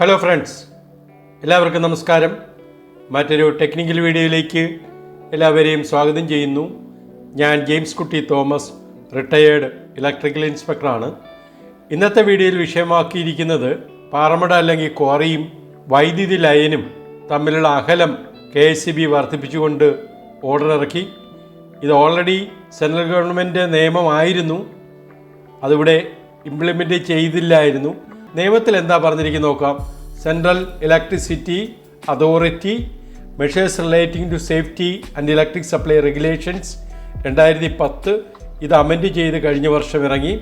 Hello friends എല്ലാവർക്കും നമസ്കാരം. മറ്റൊരു ടെക്നിക്കൽ വീഡിയോയിലേക്ക് എല്ലാവരെയും സ്വാഗതം ചെയ്യുന്നു. ഞാൻ ജെയിംസ് കുട്ടി തോമസ് റിട്ടയേർഡ് ഇലക്ട്രിക്കൽ ഇൻസ്പെക്ടറാണ് ഇന്നത്തെ വീഡിയോയിൽ വിഷയമാക്കിയിരിക്കുന്നത് പാറമട അല്ലെങ്കിൽ ക്വാറിയും വൈദ്യുതി ലൈനും തമ്മിലുള്ള അകലം കെ എസ് സി ബി വർദ്ധിപ്പിച്ചുകൊണ്ട് ഓർഡർ ഇറക്കി. ഇത് ഓൾറെഡി സെൻട്രൽ ഗവൺമെന്റ് നിയമമായിരുന്നു. അതിവിടെ ഇംപ്ലിമെന്റ് ചെയ്തില്ലായിരുന്നു. നിയമത്തിൽ എന്താ പറഞ്ഞിരിക്കുന്നത് നോക്കാം. Central electricity authority measures relating to safety and electric supply regulations രണ്ടായിരത്തി പത്ത്. ഇത് അമെൻഡ് ചെയ്ത് കഴിഞ്ഞ വർഷം ഇറങ്ങി.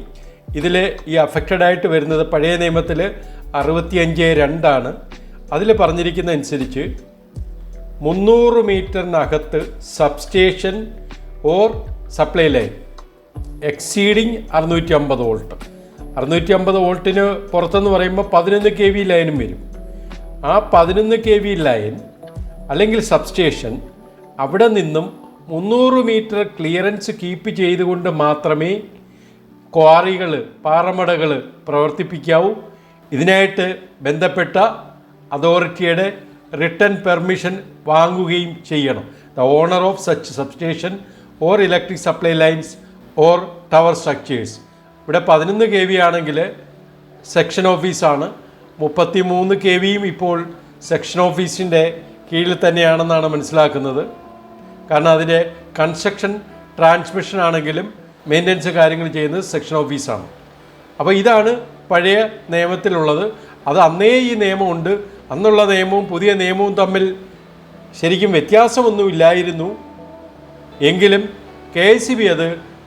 ഇതിൽ ഈ അഫക്റ്റഡ് ആയിട്ട് വരുന്നത് പഴയ നിയമത്തിൽ അറുപത്തിയഞ്ച് രണ്ടാണ് അതിൽ പറഞ്ഞിരിക്കുന്ന അനുസരിച്ച് മുന്നൂറ് മീറ്ററിനകത്ത് substation or supply line. Exceeding അറുന്നൂറ്റി അമ്പത് വോൾട്ട്. അറുന്നൂറ്റി അമ്പത് വോൾട്ടിന് പുറത്തെന്ന് പറയുമ്പോൾ പതിനൊന്ന് കെ വി ലൈനും വരും. ആ പതിനൊന്ന് കെ വി ലൈൻ അല്ലെങ്കിൽ സബ്സ്റ്റേഷൻ അവിടെ നിന്നും മുന്നൂറ് മീറ്റർ ക്ലിയറൻസ് കീപ്പ് ചെയ്തുകൊണ്ട് മാത്രമേ ക്വാറികൾ പാറമടകൾ പ്രവർത്തിപ്പിക്കാവൂ. ഇതിനായിട്ട് ബന്ധപ്പെട്ട അതോറിറ്റിയുടെ റിട്ടേൺ പെർമിഷൻ വാങ്ങുകയും ചെയ്യണം. The owner of such substation or electric supply lines or tower structures ഇവിടെ പതിനൊന്ന് കെ വി ആണെങ്കിൽ സെക്ഷൻ ഓഫീസാണ് മുപ്പത്തി മൂന്ന് കെ വിയും ഇപ്പോൾ സെക്ഷൻ ഓഫീസിന്റെ കീഴിൽ തന്നെയാണെന്നാണ് മനസ്സിലാക്കുന്നത്. കാരണം അതിന്റെ കൺസ്ട്രക്ഷൻ ട്രാൻസ്മിഷൻ ആണെങ്കിലും മെയിന്റനൻസ് കാര്യങ്ങൾ ചെയ്യുന്നത് സെക്ഷൻ ഓഫീസാണ് അപ്പോൾ ഇതാണ് പഴയ നിയമത്തിലുള്ളത്. അത് അന്നേ ഈ നിയമമുണ്ട്. അന്നുള്ള നിയമവും പുതിയ നിയമവും തമ്മിൽ ശരിക്കും വ്യത്യാസമൊന്നുമില്ലായിരുന്നു. എങ്കിലും കെ എസ് സി ബി അത്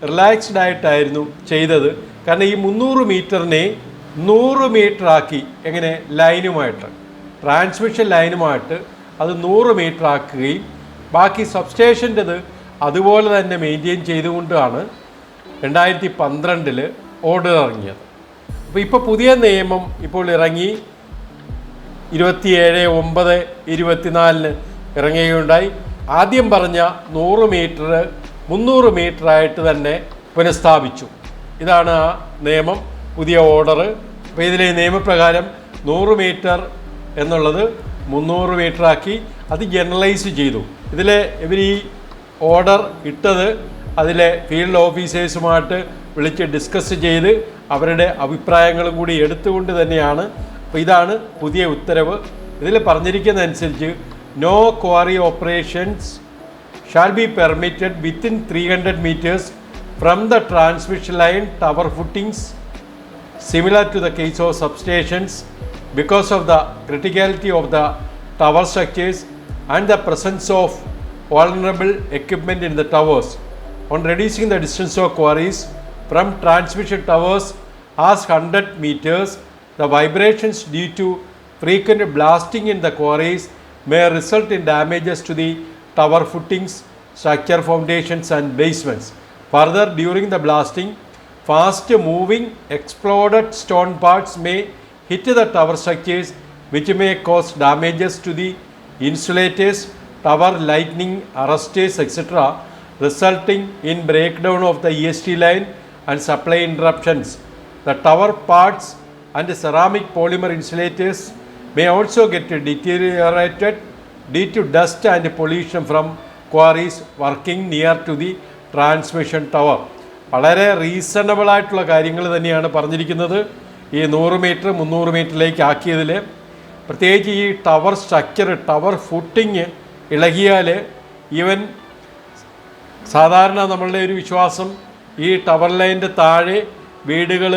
റിലാക്സ്ഡ് ആയിട്ടായിരുന്നു ചെയ്തത്. കാരണം ഈ മുന്നൂറ് മീറ്ററിനെ നൂറ് മീറ്ററാക്കി എങ്ങനെ ലൈനുമായിട്ട് ട്രാൻസ്മിഷൻ ലൈനുമായിട്ട് അത് നൂറ് മീറ്റർ ആക്കുകയും ബാക്കി സബ്സ്റ്റേഷന്റെത് അതുപോലെ തന്നെ മെയിന്റെയിൻ ചെയ്തുകൊണ്ടാണ് രണ്ടായിരത്തി പന്ത്രണ്ടിൽ ഓർഡർ ഇറങ്ങിയത്. അപ്പോൾ ഇപ്പോൾ പുതിയ നിയമം ഇപ്പോൾ ഇറങ്ങി ഇരുപത്തിയേഴ് ഒമ്പത് ഇരുപത്തിനാലിന് ഇറങ്ങുകയുണ്ടായി. ആദ്യം പറഞ്ഞ നൂറ് മീറ്റർ മുന്നൂറ് മീറ്റർ ആയിട്ട് തന്നെ പുനഃസ്ഥാപിച്ചു. ഇതാണ് ആ നിയമം പുതിയ ഓർഡർ അപ്പോൾ ഇതിലെ നിയമപ്രകാരം നൂറ് മീറ്റർ എന്നുള്ളത് മുന്നൂറ് മീറ്റർ ആക്കി അത് ജനറലൈസ് ചെയ്തു. ഇതിൽ ഇവർ ഈ ഓർഡർ ഇട്ടത് അതിലെ ഫീൽഡ് ഓഫീസേഴ്സുമായിട്ട് വിളിച്ച് ഡിസ്കസ് ചെയ്ത് അവരുടെ അഭിപ്രായങ്ങളും കൂടി എടുത്തുകൊണ്ട് തന്നെയാണ് അപ്പോൾ ഇതാണ് പുതിയ ഉത്തരവ്. ഇതിൽ പറഞ്ഞിരിക്കുന്ന അനുസരിച്ച് no quarry operations shall be permitted within three hundred metres from the transmission line tower footings similar to the case of substations because of the criticality of the tower structures and the presence of vulnerable equipment in the towers on reducing the distance of quarries from transmission towers as hundred metres the vibrations due to frequent blasting in the quarries may result in damages to the tower footings, structure foundations and basements. Further, during the blasting, fast moving exploded stone parts may hit the tower structures which may cause damages to the insulators tower lightning arresters etc resulting in breakdown of the est line and supply interruptions the tower parts and ceramic polymer insulators may also get deteriorated due to dust and pollution from quarries working near to the transmission tower. വളരെ reasonable ആയിട്ടുള്ള കാര്യങ്ങൾ തന്നെയാണ് പറഞ്ഞിരിക്കുന്നത്. ഈ നൂറ് metre മുന്നൂറ് മീറ്ററിലേക്ക് ആക്കിയതിൽ. പ്രത്യേകിച്ച് ഈ ടവർ സ്ട്രക്ചർ ടവർ ഫുട്ടിങ് ഇളകിയാൽ ഈവൻ സാധാരണ നമ്മളുടെ ഒരു വിശ്വാസം ഈ ടവർ ലൈന്റെ താഴെ വീടുകൾ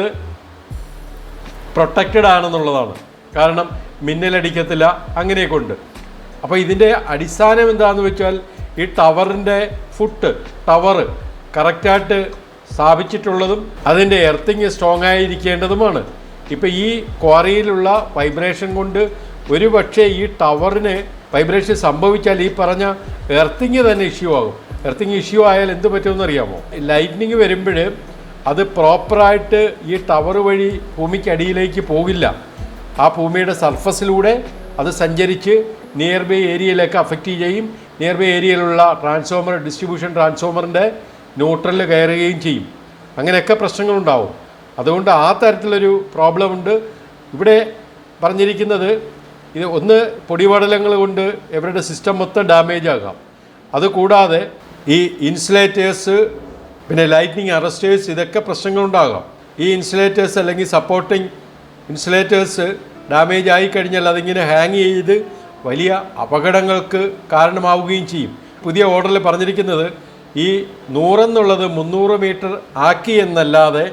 പ്രൊട്ടക്റ്റഡ് ആണെന്നുള്ളതാണ്. കാരണം മിന്നലടിക്കത്തില്ല അങ്ങനെയൊക്കെ ഉണ്ട് അപ്പോൾ ഇതിന്റെ അടിസ്ഥാനം എന്താണെന്ന് വെച്ചാൽ ഈ ടവറിന്റെ ഫുട്ട് ടവർ കറക്റ്റായിട്ട് സ്ഥാപിച്ചിട്ടുള്ളതും അതിന്റെ എർത്തിങ് സ്ട്രോങ് ആയിരിക്കേണ്ടതുമാണ്. ഇപ്പോൾ ഈ ക്വാറിയിലുള്ള വൈബ്രേഷൻ കൊണ്ട് ഒരു പക്ഷേ ഈ ടവറിന് വൈബ്രേഷൻ സംഭവിച്ചാൽ ഈ പറഞ്ഞ എർത്തിങ് തന്നെ ഇഷ്യൂ ആകും. എർത്തിങ് ഇഷ്യൂ ആയാൽ എന്ത് പറ്റുമെന്ന് അറിയാമോ? ലൈറ്റ്നിങ് വരുമ്പോൾ അത് പ്രോപ്പറായിട്ട് ഈ ടവർ വഴി ഭൂമിക്കടിയിലേക്ക് പോകില്ല. ആ ഭൂമിയുടെ സർഫസിലൂടെ അത് സഞ്ചരിച്ച് നിയർ ബൈ ഏരിയയിലേക്ക് അഫക്റ്റ് ചെയ്യും. നിയർ ബൈ ഏരിയയിലുള്ള ട്രാൻസ്ഫോമർ ഡിസ്ട്രിബ്യൂഷൻ ട്രാൻസ്ഫോമറിന്റെ ന്യൂട്രലിൽ കയറുകയും ചെയ്യും. അങ്ങനെയൊക്കെ പ്രശ്നങ്ങളുണ്ടാവും. അതുകൊണ്ട് ആ തരത്തിലൊരു പ്രോബ്ലം ഉണ്ട്. ഇവിടെ പറഞ്ഞിരിക്കുന്നത് ഇത് ഒന്ന് പൊടിപടലങ്ങൾ കൊണ്ട് ഇവരുടെ സിസ്റ്റം മൊത്തം ഡാമേജ് ആകാം. അതുകൂടാതെ ഈ ഇൻസുലേറ്റേഴ്സ് പിന്നെ ലൈറ്റ്നിങ് അറസ്റ്റേഴ്സ് ഇതൊക്കെ പ്രശ്നങ്ങളുണ്ടാകാം. ഈ ഇൻസുലേറ്റേഴ്സ് അല്ലെങ്കിൽ സപ്പോർട്ടിങ് ഇൻസുലേറ്റേഴ്സ് ഡാമേജ് ആയി കഴിഞ്ഞാൽ അതിങ്ങനെ ഹാങ് ചെയ്ത് വലിയ അപകടങ്ങൾക്ക് കാരണമാവുകയും ചെയ്യും. പുതിയ ഓർഡറിൽ പറഞ്ഞിരിക്കുന്നത് ഈ നൂറെന്നുള്ളത് മുന്നൂറ് മീറ്റർ ആക്കി എന്നല്ലാതെ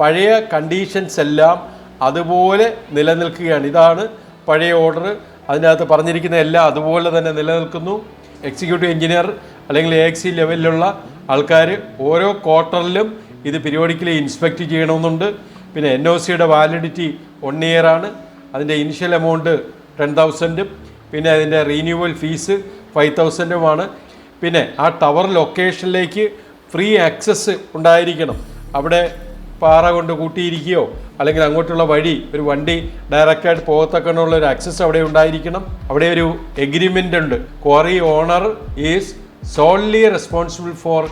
പഴയ കണ്ടീഷൻസ് എല്ലാം അതുപോലെ നിലനിൽക്കുകയാണ്. ഇതാണ് പഴയ ഓർഡർ അതിനകത്ത് പറഞ്ഞിരിക്കുന്ന എല്ലാം അതുപോലെ തന്നെ നിലനിൽക്കുന്നു. എക്സിക്യൂട്ടീവ് എഞ്ചിനീയർ അല്ലെങ്കിൽ എ എക്സി ലെവലിലുള്ള ആൾക്കാർ ഓരോ ക്വാർട്ടറിലും ഇത് പീരിയോഡിക്കലി ഇൻസ്പെക്ട് ചെയ്യണമെന്നുണ്ട്. പിന്നെ എൻ ഒ സിയുടെ വാലിഡിറ്റി വൺ ഇയർ ആണ്. അതിന്റെ ഇനിഷ്യൽ എമൗണ്ട് ടെൻ തൗസൻഡും പിന്നെ അതിന്റെ റീന്യൂവൽ ഫീസ് ഫൈവ് തൗസൻഡുമാണ് പിന്നെ ആ ടവർ ലൊക്കേഷനിലേക്ക് ഫ്രീ ആക്സസ് ഉണ്ടായിരിക്കണം. അവിടെ പാറ കൊണ്ട് കൂട്ടിയിരിക്കുകയോ അല്ലെങ്കിൽ അങ്ങോട്ടുള്ള വഴി ഒരു വണ്ടി ഡയറക്റ്റായിട്ട് പോകത്തക്കണമുള്ള ഒരു ആക്സസ് അവിടെ ഉണ്ടായിരിക്കണം. അവിടെ ഒരു എഗ്രിമെന്റ് ഉണ്ട്. Quarry owner is solely responsible for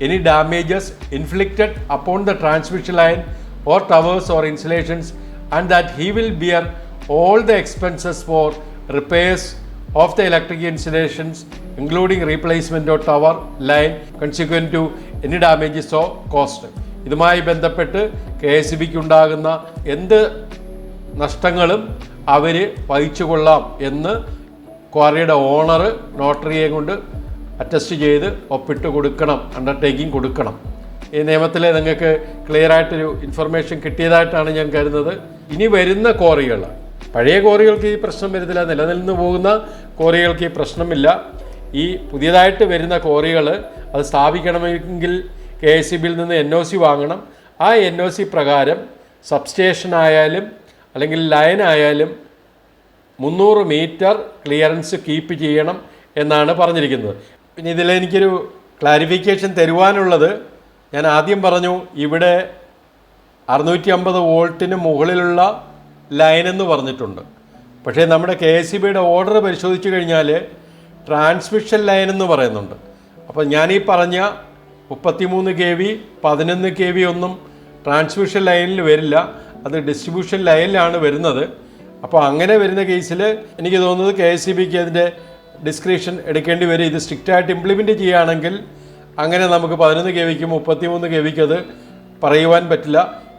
any damages inflicted upon the transmission line or towers or insulations and that he will bear all the expenses for repairs of the electric insulations including replacement of tower line consequent to any damages or cost ഇതുമായി ബന്ധപ്പെട്ട് K S ബിക്ക് ഉണ്ടാകുന്ന എന്ത് നഷ്ടങ്ങളും അവർ വഹിച്ചു കൊള്ളാം എന്ന് ക്വാറിയുടെ owner നോട്ടറിയെ കൊണ്ട് അറ്റസ്റ്റ് ചെയ്ത് ഒപ്പിട്ട് കൊടുക്കണം അണ്ടർടേക്കിംഗ് കൊടുക്കണം. ഈ നിയമത്തിലെ നിങ്ങൾക്ക് ക്ലിയർ ആയിട്ടൊരു ഇൻഫർമേഷൻ കിട്ടിയതായിട്ടാണ് ഞാൻ കരുതുന്നത്. ഇനി വരുന്ന കോറികൾ പഴയ കോറികൾക്ക് ഈ പ്രശ്നം വരുന്നില്ല നിലനിന്ന് പോകുന്ന കോറികൾക്ക് ഈ പ്രശ്നമില്ല. ഈ പുതിയതായിട്ട് വരുന്ന കോറികൾ അത് സ്ഥാപിക്കണമെങ്കിൽ കെ എസ് സി ബിയിൽ നിന്ന് എൻ ഒ സി വാങ്ങണം. ആ എൻ ഒ സി പ്രകാരം സബ്സ്റ്റേഷൻ ആയാലും അല്ലെങ്കിൽ ലൈൻ ആയാലും മുന്നൂറ് മീറ്റർ ക്ലിയറൻസ് കീപ്പ് ചെയ്യണം എന്നാണ് പറഞ്ഞിരിക്കുന്നത്. പിന്നെ ഇതിൽ എനിക്കൊരു ക്ലാരിഫിക്കേഷൻ തരുവാനുള്ളത് ഞാൻ ആദ്യം പറഞ്ഞു ഇവിടെ അറുന്നൂറ്റി അമ്പത് വോൾട്ടിന് മുകളിലുള്ള ലൈൻ എന്ന് പറഞ്ഞിട്ടുണ്ട്. പക്ഷേ നമ്മുടെ കെ എസ് സി ബിയുടെ ഓർഡർ പരിശോധിച്ച് കഴിഞ്ഞാൽ ട്രാൻസ്മിഷൻ ലൈൻ എന്ന് പറയുന്നുണ്ട്. അപ്പോൾ ഞാനീ പറഞ്ഞ മുപ്പത്തിമൂന്ന് കെ വി പതിനൊന്ന് കെ വി ഒന്നും ട്രാൻസ്മിഷൻ ലൈനിൽ വരില്ല. അത് ഡിസ്ട്രിബ്യൂഷൻ ലൈനിലാണ് വരുന്നത്. അപ്പോൾ അങ്ങനെ വരുന്ന കേസിൽ എനിക്ക് തോന്നുന്നത് കെ എസ് സി ബിക്ക് അതിന്റെ ഡിസ്ക്രിപ്ഷൻ എടുക്കേണ്ടി വരും. ഇത് സ്ട്രിക്റ്റായിട്ട് ഇംപ്ലിമെന്റ് ചെയ്യുകയാണെങ്കിൽ അങ്ങനെ നമുക്ക് പതിനൊന്ന് കെ വിക്ക് മുപ്പത്തിമൂന്ന് കെ വിക്ക് അത് പറയുവാൻ പറ്റില്ല.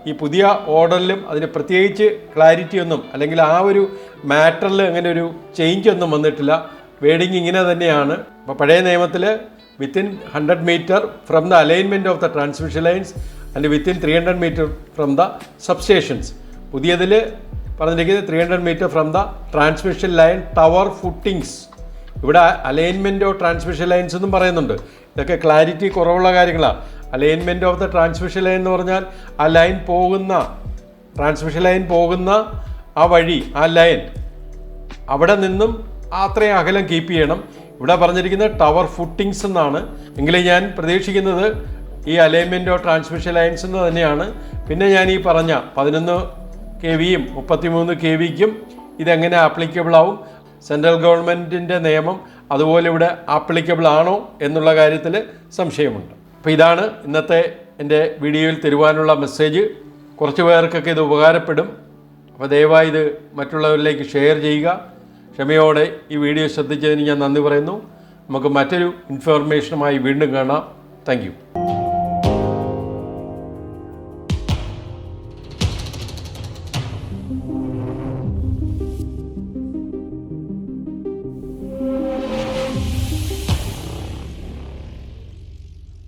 ഈ പുതിയ ഓർഡറിലും അതിന് പ്രത്യേകിച്ച് ക്ലാരിറ്റി ഒന്നും അല്ലെങ്കിൽ ആ ഒരു മാറ്ററിൽ അങ്ങനെ ഒരു ചേഞ്ച് ഒന്നും വന്നിട്ടില്ല. വേഡിങ് ഇങ്ങനെ തന്നെയാണ്. അപ്പോൾ പഴയ നിയമത്തിൽ within hundred metre from the alignment of the transmission lines and within three hundred metre from the substations പുതിയതിൽ പറഞ്ഞിരിക്കുന്നത് three hundred metre from the transmission line tower footings ഇവിടെ അലൈൻമെന്റ് ട്രാൻസ്മിഷൻ ലൈൻസ് എന്നും പറയുന്നുണ്ട്. ഇതൊക്കെ ക്ലാരിറ്റി കുറവുള്ള കാര്യങ്ങളാണ് alignment of the transmission line എന്ന് പറഞ്ഞാൽ ആ ലൈൻ പോകുന്ന ട്രാൻസ്മിഷൻ ലൈൻ പോകുന്ന ആ വഴി ആ ലൈൻ അവിടെ നിന്നും അത്രയും അകലം കീപ്പ് ചെയ്യണം. ഇവിടെ പറഞ്ഞിരിക്കുന്നത് ടവർ ഫുട്ടിങ്സ് എന്നാണ്. എങ്കിലും ഞാൻ പ്രതീക്ഷിക്കുന്നത് ഈ അലൈൻമെന്റ് ട്രാൻസ്മിഷൻ ലൈൻസ് എന്ന് തന്നെയാണ്. പിന്നെ ഞാൻ ഈ പറഞ്ഞ പതിനൊന്ന് കെ വിയും മുപ്പത്തിമൂന്ന് കെ വിക്കും ഇതെങ്ങനെ ആപ്ലിക്കബിൾ ആവും? സെൻട്രൽ ഗവൺമെന്റിന്റെ നിയമം അതുപോലെ ഇവിടെ ആപ്ലിക്കബിൾ ആണോ എന്നുള്ള കാര്യത്തിൽ സംശയമുണ്ട്. അപ്പോൾ ഇതാണ് ഇന്നത്തെ എന്റെ വീഡിയോയിൽ തരുവാനുള്ള മെസ്സേജ് കുറച്ച് പേർക്കൊക്കെ ഇത് ഉപകാരപ്പെടും. അപ്പോൾ ദയവായി ഇത് മറ്റുള്ളവരിലേക്ക് ഷെയർ ചെയ്യുക. ക്ഷമയോടെ ഈ വീഡിയോ ശ്രദ്ധിച്ചതിന് ഞാൻ നന്ദി പറയുന്നു. നമുക്ക് മറ്റൊരു ഇൻഫോർമേഷനുമായി വീണ്ടും കാണാം. താങ്ക്